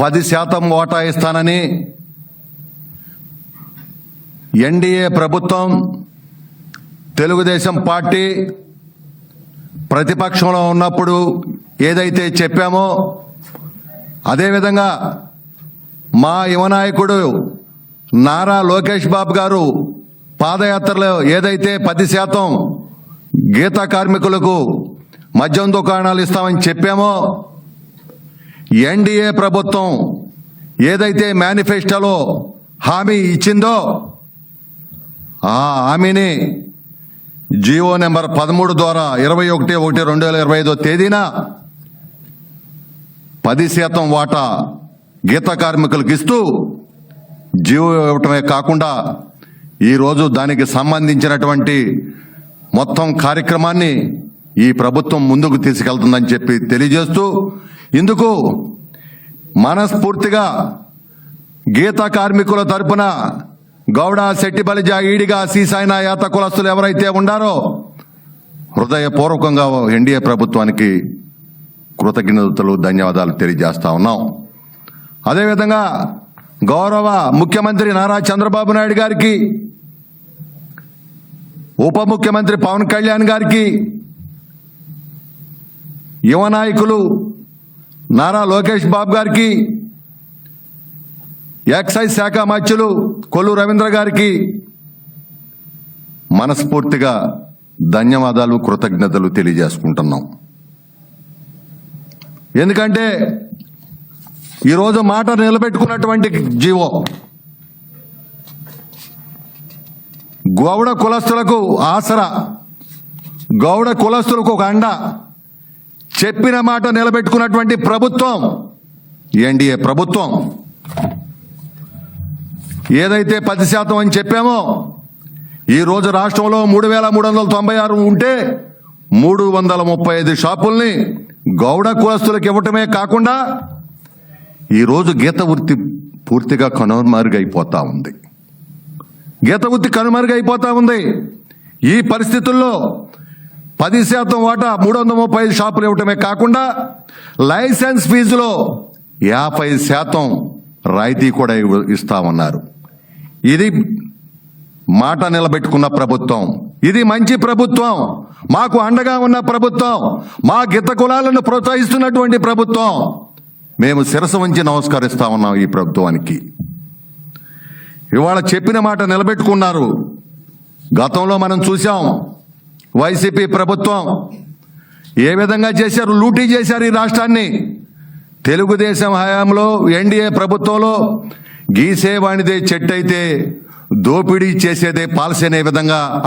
పది శాతం ఓటా ఇస్తానని ఎన్డీఏ ప్రభుత్వం తెలుగుదేశం పార్టీ ప్రతిపక్షంలో ఉన్నప్పుడు ఏదైతే చెప్పామో అదేవిధంగా మా యువనాయకుడు నారా లోకేష్ బాబు గారు పాదయాత్రలో ఏదైతే పది శాతం గీతా కార్మికులకు మద్యం దుకాణాలు ఇస్తామని చెప్పామో ఎన్డీఏ ప్రభుత్వం ఏదైతే మేనిఫెస్టోలో హామీ ఇచ్చిందో ఆ హామీని జియో నెంబర్ పదమూడు ద్వారా ఇరవై ఒకటి ఒకటి రెండు వేల ఇరవై ఐదో తేదీన పది శాతం వాటా గీత కార్మికులకు ఇస్తూ జీవో ఇవ్వటమే కాకుండా ఈరోజు దానికి సంబంధించినటువంటి మొత్తం కార్యక్రమాన్ని ఈ ప్రభుత్వం ముందుకు తీసుకెళ్తుందని చెప్పి తెలియజేస్తూ ఇందుకు మనస్ఫూర్తిగా గీత కార్మికుల తరపున గౌడ శెట్టిబలిజ ఈడిగా సీసాయిన యాత కులస్తులు ఎవరైతే ఉండారో హృదయపూర్వకంగా ఎన్డీఏ ప్రభుత్వానికి కృతజ్ఞతలు ధన్యవాదాలు తెలియజేస్తా ఉన్నాం. అదేవిధంగా గౌరవ ముఖ్యమంత్రి నారా చంద్రబాబు నాయుడు గారికి ఉప ముఖ్యమంత్రి పవన్ కళ్యాణ్ గారికి యువ నాయకులు నారా లోకేష్ బాబు గారికి ఎక్సైజ్ శాఖ మధ్యులు కొల్లు రవీంద్ర గారికి మనస్ఫూర్తిగా ధన్యవాదాలు కృతజ్ఞతలు తెలియజేసుకుంటున్నాం. ఎందుకంటే ఈరోజు మాట నిలబెట్టుకున్నటువంటి జీవో గౌడ కులస్తులకు ఆసరా గౌడ కులస్తులకు ఒక అండ చెప్పిన మాట నిలబెట్టుకున్నటువంటి ప్రభుత్వం ఎన్డీఏ ప్రభుత్వం. ఏదైతే పది శాతం అని చెప్పామో ఈ రోజు రాష్ట్రంలో మూడు వేల మూడు వందల తొంభై ఆరు ఉంటే మూడు వందల ముప్పై ఐదు షాపుల్ని గౌడ కులస్తులకు ఇవ్వటమే కాకుండా ఈరోజు గీత వృత్తి పూర్తిగా కనుమరుగైపోతా ఉంది. గీత వృత్తి కనుమరుగైపోతా ఉంది. ఈ పరిస్థితుల్లో పది శాతం వాటా మూడు వందల ముప్పై ఐదు షాపులు ఇవ్వటమే కాకుండా లైసెన్స్ ఫీజులో యాభై శాతం రాయితీ కూడా ఇస్తామన్నారు. ఇది మాట నిలబెట్టుకున్న ప్రభుత్వం. ఇది మంచి ప్రభుత్వం. మాకు అండగా ఉన్న ప్రభుత్వం. మా గిత కులాలను ప్రోత్సహిస్తున్నటువంటి ప్రభుత్వం. మేము శిరస ఉంచి నమస్కరిస్తా ఉన్నాం ఈ ప్రభుత్వానికి. ఇవాళ చెప్పిన మాట నిలబెట్టుకున్నారు. గతంలో మనం చూసాం వైసీపీ ప్రభుత్వం ఏ విధంగా చేశారు లూటీ చేశారు ఈ రాష్ట్రాన్ని? తెలుగుదేశం హయాంలో ఎన్డీఏ ప్రభుత్వంలో గీసేవాణిదే చెట్టయితే దోపిడీ చేసేదే పాలసీ అనే విధంగా